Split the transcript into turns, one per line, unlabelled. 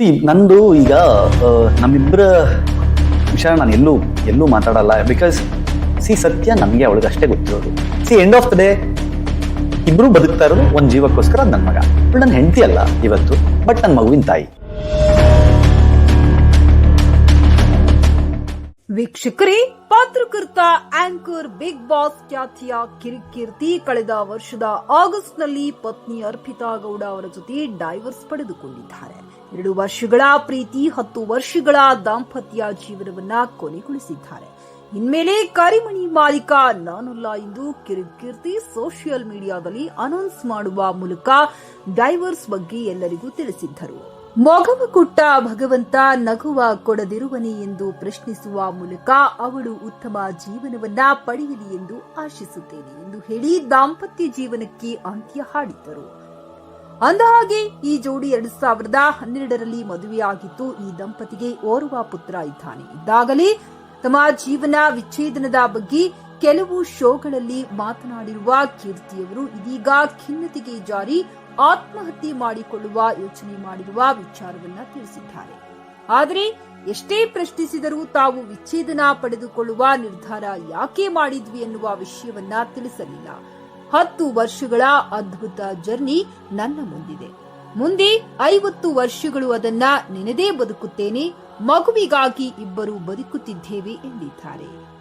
ನಂದು ಈಗ ನಮ್ಮಿಬ್ಬರ ವಿಷಯ ನಾನು ಎಲ್ಲೂ ಎಲ್ಲೂ ಮಾತಾಡಲ್ಲ. ಬಿಕಾಸ್ ಸಿ ಸತ್ಯ ನಮಗೆ ಅವಳಿಗೆ ಅಷ್ಟೇ ಗೊತ್ತಿರೋದು. ಸಿ ಎಂಡ್ ಆಫ್ ದ ಡೇ ಇಬ್ರು ಬದುಕ್ತಾ ಇರೋದು ಒಂದು ಜೀವಕ್ಕೋಸ್ಕರ ನನ್ನ ಮಗ. ನನ್ನ ಹೆಂಡತಿ ಅಲ್ಲ ಇವತ್ತು ಬಟ್ ನನ್ನ ಮಗುವಿನ ತಾಯಿ.
ವೀಕ್ಷಕರೇ, ಪಾತ್ರಕರ್ತ ಆಂಕರ್ ಬಿಗ್ ಬಾಸ್ ಖ್ಯಾತಿಯ ಕಿರಿಕೀರ್ತಿ ಕಳೆದ ವರ್ಷದ ಆಗಸ್ಟ್ನಲ್ಲಿ ಪತ್ನಿ ಅರ್ಪಿತಾ ಗೌಡ ಅವರ ಜೊತೆ ಡೈವರ್ಸ್ ಪಡೆದುಕೊಂಡಿದ್ದಾರೆ. ಎರಡು ವರ್ಷಗಳ ಪ್ರೀತಿ, ಹತ್ತು ವರ್ಷಗಳ ದಾಂಪತ್ಯ ಜೀವನವನ್ನ ಕೊನೆಗೊಳಿಸಿದ್ದಾರೆ. ಇನ್ಮೇಲೆ ಕರಿಮಣಿ ಮಾಲೀಕ ನಾನಲ್ಲ ಎಂದು ಕಿರಿಕೀರ್ತಿ ಸೋಷಿಯಲ್ ಮೀಡಿಯಾದಲ್ಲಿ ಅನೌನ್ಸ್ ಮಾಡುವ ಮೂಲಕ ಡೈವರ್ಸ್ ಬಗ್ಗೆ ಎಲ್ಲರಿಗೂ ತಿಳಿಸಿದ್ದರು. ಮೊಗವ ಕೊಟ್ಟ ಭಗವಂತ ನಗುವ ಕೊಡದಿರುವನೆ ಎಂದು ಪ್ರಶ್ನಿಸುವ ಮೂಲಕ ಅವಳು ಉತ್ತಮ ಜೀವನವನ್ನ ಪಡೆಯಲಿ ಎಂದು ಆಶಿಸುತ್ತೇನೆ ಎಂದು ಹೇಳಿ ದಾಂಪತ್ಯ ಜೀವನಕ್ಕೆ ಅಂತ್ಯ ಹಾಡಿದ್ದರು. ಅಂದಹಾಗೆ, ಈ ಜೋಡಿ ಎರಡು ಸಾವಿರದ ಹನ್ನೆರಡರಲ್ಲಿ ಮದುವೆಯಾಗಿದ್ದು, ಈ ದಂಪತಿಗೆ ಓರ್ವ ಪುತ್ರ ಇದ್ದಾನೆ. ಇದ್ದಾಗಲೇ ತಮ್ಮ ಜೀವನ ವಿಚ್ಛೇದನದ ಬಗ್ಗೆ ಕೆಲವು ಶೋಗಳಲ್ಲಿ ಮಾತನಾಡಿರುವ ಕೀರ್ತಿಯವರು ಇದೀಗ ಖಿನ್ನತೆಗೆ ಜಾರಿ, ಆತ್ಮಹತ್ಯೆ ಮಾಡಿಕೊಳ್ಳುವ ಯೋಚನೆ ಮಾಡಿರುವ ವಿಚಾರವನ್ನ ತಿಳಿಸಿದ್ದಾರೆ. ಆದರೆ ಎಷ್ಟೇ ಪ್ರಶ್ನಿಸಿದರೂ ತಾವು ವಿಚ್ಛೇದನ ಪಡೆದುಕೊಳ್ಳುವ ನಿರ್ಧಾರ ಯಾಕೆ ಮಾಡಿದ್ವಿ ಎನ್ನುವ ವಿಷಯವನ್ನ ತಿಳಿಸಲಿಲ್ಲ. ಹತ್ತು ವರ್ಷಗಳ ಅದ್ಭುತ ಜರ್ನಿ ನನ್ನ ಮುಂದಿದೆ. ಮುಂದೆ ಐವತ್ತು ವರ್ಷಗಳು ಅದನ್ನ ನೆನೆದೇ ಬದುಕುತ್ತೇನೆ, ಮಗುವಿಗಾಗಿ ಇಬ್ಬರು ಬದುಕುತ್ತಿದ್ದೇವೆ ಎಂದಿದ್ದಾರೆ.